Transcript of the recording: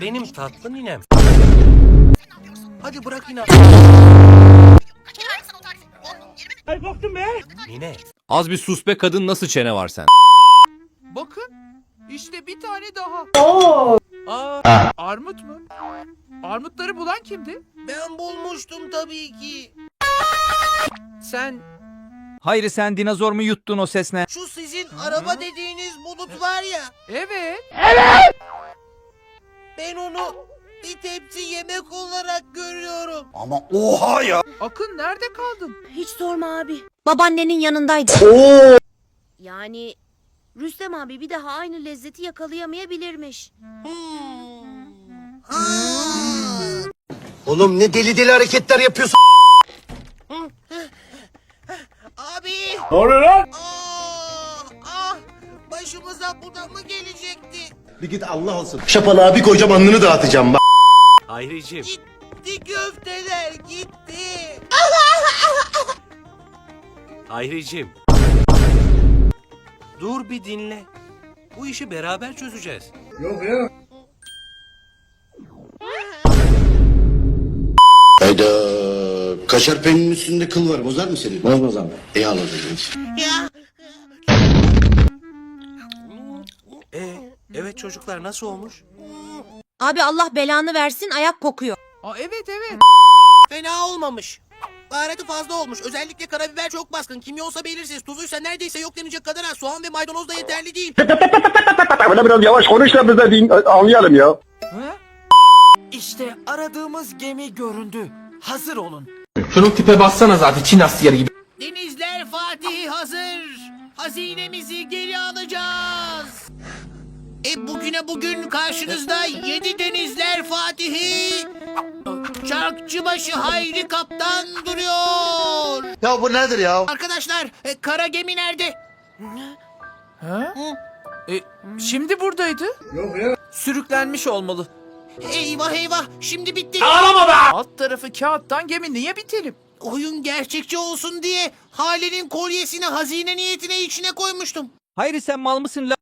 Benim tatlı ninem. Hadi bırak inan. Ay korktum be. Nine. Az bir sus be kadın nasıl çene var sen? Bakın. işte bir tane daha. Aa, armut mu? Armutları bulan kimdi? Ben bulmuştum tabii ki. Sen Hayır sen dinozor mu yuttun o ses ne? Şu sizin araba dediğiniz bulut var ya. evet. Onu bir tepsi yemek olarak görüyorum. Akın nerede kaldın? Hiç sorma abi. Babaannenin yanındaydı. Yani Rüstem abi bir daha aynı lezzeti yakalayamayabilirmiş. Oğlum ne deli deli hareketler yapıyorsun. Abi. Ne oluyor lan? Ah. Başımıza bu da mı gelecekti? Bir git Allah olsun. Şapalığa bir koyacağım alnını dağıtacağım bak. Hayriciğim. Gitti köfteler gitti. Hayriciğim. Dur bir dinle. Bu işi beraber çözeceğiz. Hayda. Kaşar peyninin üstünde kıl var. Bozar mı seni? Bozmaz abi. İyi anladın. Ya. Ee, evet çocuklar nasıl olmuş? Abi Allah belanı versin ayak kokuyor. Aa, evet evet. Fena olmamış. Baharatı fazla olmuş. Özellikle karabiber çok baskın. Kimyonsa belirsiz. Tuzuysa neredeyse yok denecek kadar az. Soğan ve maydanoz da yeterli değil. Böyle biraz yavaş konuş da biz de din- anlayalım ya. İşte aradığımız gemi göründü. Hazır olun. Şunun tipe bassana zaten Çin askeri gibi. Denizler Fatih hazır. Hazinemizi geri alacağız. E bugüne bugün karşınızda 7 Çarkçıbaşı Hayri Kaptan duruyor. Ya bu nedir ya? Arkadaşlar e, kara gemi nerede? Ha? E, şimdi buradaydı. Sürüklenmiş olmalı. Eyvah eyvah şimdi bitti. Alt tarafı kağıttan gemi niye bitelim? Oyun gerçekçi olsun diye Hale'nin kolyesini hazine niyetine içine koymuştum. Hayır sen mal mısın la?